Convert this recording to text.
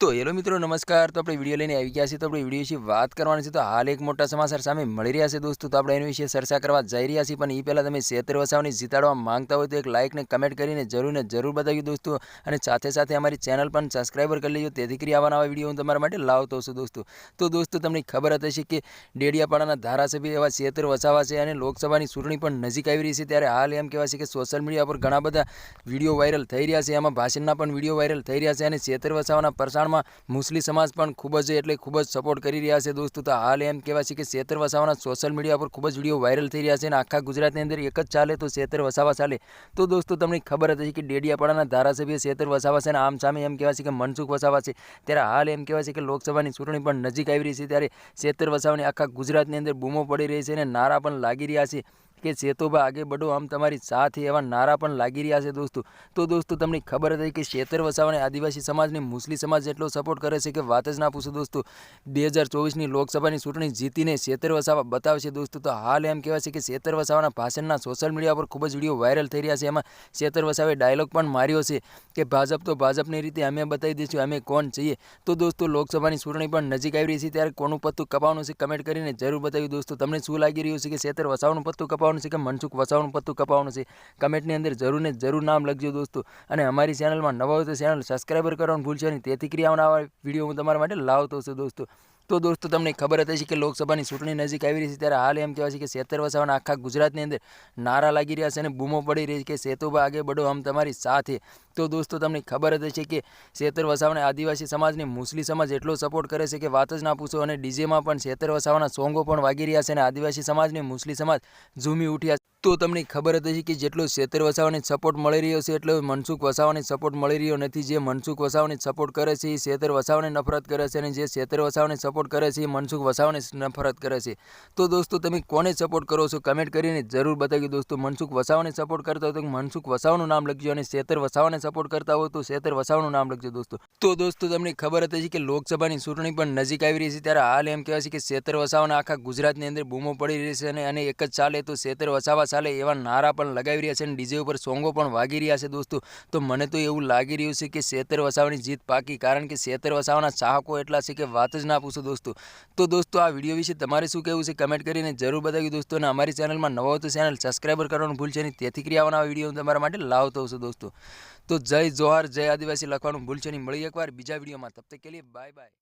તો હેલો મિત્રો, નમસ્કાર. તો આપણે વીડિયો લઈને આવી ગયા છીએ. તો આપણે વીડિયો વિશે વાત કરવાની છે. તો હાલ એક મોટા સમાચાર સામે મળી રહ્યા છે દોસ્તો. તો આપણે એના વિશે ચર્ચા કરવા જઈ રહ્યા છીએ. પણ એ પહેલાં તમે સેતર વસાવની જીતાડવા માંગતા હોય તો એક લાઇક ને કમેન્ટ કરીને જરૂર ને જરૂર બતાવ્યું દોસ્તો. અને સાથે સાથે અમારી ચેનલ પણ સબસ્ક્રાઈબર કરી લેજો. તેથી કરી આવા વીડિયો હું તમારા માટે લાવતો છું દોસ્તો. તો દોસ્તો, તમને ખબર હતી હશે કે ડેડિયાપાડાના ધારાસભ્ય એવા ક્ષેત્ર વસાવા છે અને લોકસભાની ચૂંટણી પણ નજીક આવી રહી છે. ત્યારે હાલ એમ કહેવાય છે કે સોશિયલ મીડિયા પર ઘણા બધા વીડિયો વાયરલ થઈ રહ્યા છે. એમાં ભાષણના પણ વીડિયો વાયરલ થઈ રહ્યા છે અને સેતર વસાવાના પ્રસારમાં મુસ્લિમ સમાજ પણ ખૂબ જ એટલે ખૂબ જ સપોર્ટ કરી રહ્યા છે. દોસ્તો, તો હાલ એમ કહેવાય છે કે સેતર વસાવાના સોશિયલ મીડિયા પર ખૂબ જ વીડિયો વાયરલ થઈ રહ્યા છે અને આખા ગુજરાતની અંદર એક જ ચાલે તો શેતર વસાવા ચાલે. તો દોસ્તો, તમને ખબર હતી કે ડેડિયાપાડાના ધારાસભ્ય શેતર વસાવા છે અને આમ સામે એમ કહેવાય છે કે મનસુખ વસાવા છે. ત્યારે હાલ એમ કહેવાય છે કે લોકસભાની ચૂંટણી પણ નજીક આવી રહી છે. ત્યારે શેતર વસાવાની આખા ગુજરાતની અંદર બૂમો પડી રહી છે અને નારા પણ લાગી રહ્યા છે. કે સેતુભા આગે બઢો આમ તમારી સાથે એવા નારા પણ લાગી રહ્યા છે દોસ્તો. તો દોસ્તો તમને ખબર હતી કે શેતર વસાવાને આદિવાસી સમાજને મુસ્લિમ સમાજ એટલો સપોર્ટ કરે છે કે વાત જ ના પૂછો દોસ્તો. બે હજાર ચોવીસની લોકસભાની ચૂંટણી જીતીને શેતર વસાવા બતાવશે દોસ્તો. તો હાલ એમ કહેવાય છે કે શેતર વસાવાના ભાષણના સોશિયલ મીડિયા પર ખૂબ જ વીડિયો વાયરલ થઈ રહ્યા છે. એમાં શેતર વસાવે ડાયલોગ પણ માર્યો છે કે ભાજપ તો ભાજપની રીતે અમે બતાવી દઈશું, અમે કોણ છીએ? તો દોસ્તો લોકસભાની ચૂંટણી પણ નજીક આવી રહી છે. ત્યારે કોનું પત્તું કપાવવાનું છે કમેન્ટ કરીને જરૂર બતાવ્યું દોસ્તો. તમને શું લાગી રહ્યું છે કે શેતર વસાવાનું પત્તું કપાવવાનું છે કે મનસુખ વસાવાનું પત્તું કપાવવાનું છે? કમેન્ટની અંદર જરૂર ને જરૂર નામ લખજો દોસ્તો. અને અમારી ચેનલમાં નવા હોય તો ચેનલ સબસ્ક્રાઈબર કરવાનું ભૂલશો નહીં. તેથી ક્રિયાઓના વીડિયો હું તમારા માટે લાવતો છું દોસ્તો. તો દોસ્તો, તમને ખબર હતી કે લોકસભાની ચૂંટણી નજીક આવી રહી છે ત્યારે હાલ એમ કહેવાય છે કે સેતર વસાવાના આખા ગુજરાતની અંદર નારા લાગી રહ્યા છે અને બૂમો પડી રહી છે કે સેતુભા આગે બઢો આમ તમારી સાથે. તો દોસ્તો, તમને ખબર હતી કે સેતર વસાવાને આદિવાસી સમાજને મુસ્લિમ સમાજ એટલો સપોર્ટ કરે છે કે વાત જ ના પૂછો અને ડીજેમાં પણ સેતર વસાવાના સોંગો પણ વાગી રહ્યા છે અને આદિવાસી સમાજને મુસ્લિમ સમાજ ઝૂમી ઉઠ્યા તો તમને ખબર હતી કે જેટલો શેતર વસાવાને સપોર્ટ મળી રહ્યો છે, એટલો મનસુખ વસાવાને સપોર્ટ મળી રહ્યો નથી. જે મનસુખ વસાવાને સપોર્ટ કરે છે, એ શેતર વસાવાને નફરત કરે છે અને જે શેતર વસાવાને સપોર્ટ કરે છે, એ મનસુખ વસાવાને નફરત કરે છે. તો દોસ્તો, તમે કોને સપોર્ટ કરો છો? કમેન્ટ કરીને જરૂર બતાવ્યો દોસ્તો. મનસુખ વસાવાને સપોર્ટ કરતા હોય તો મનસુખ વસાવાનું નામ લખજો અને શેતર વસાવાને સપોર્ટ કરતા હોય તો શેતર વસાવાનું નામ લખજો દોસ્તો. તો દોસ્તો, તમને ખબર હતી કે લોકસભાની ચૂંટણી પણ નજીક આવી રહી છે, ત્યારે હાલ એમ કહેવાય છે કે શેતર વસાવાના આખા ગુજરાતની અંદર બૂમો પડી રહી છે અને અને એક જ ચાલે તો શેતર વસાવા ચાલે એવા નારા પણ લગાવી રહ્યા છે અને ડીજે ઉપર સોંગો પણ વાગી રહ્યા છે દોસ્તો. તો મને તો એવું લાગી રહ્યું છે કે સેતર વસાવાની જીત પાકી, કારણ કે સેતર વસાવાના ચાહકો એટલા છે કે વાત જ ના પૂછો દોસ્તો. તો દોસ્તો, આ વીડિયો વિશે તમારે શું કહેવું છે કમેન્ટ કરીને જરૂર બતાવ્યું દોસ્તો અને અમારી ચેનલમાં નવો તો ચેનલ સબસ્ક્રાઈબર કરવાનું ભૂલશે નહીં. તેથી ક્રિયાવાના વીડિયો હું તમારા માટે લાવતો છું દોસ્તો. તો જય જોહાર, જય આદિવાસી લખવાનું ભૂલશે નહીં. મળી એકવાર બીજા વિડીયોમાં. તબ તક કે લીએ બાય બાય.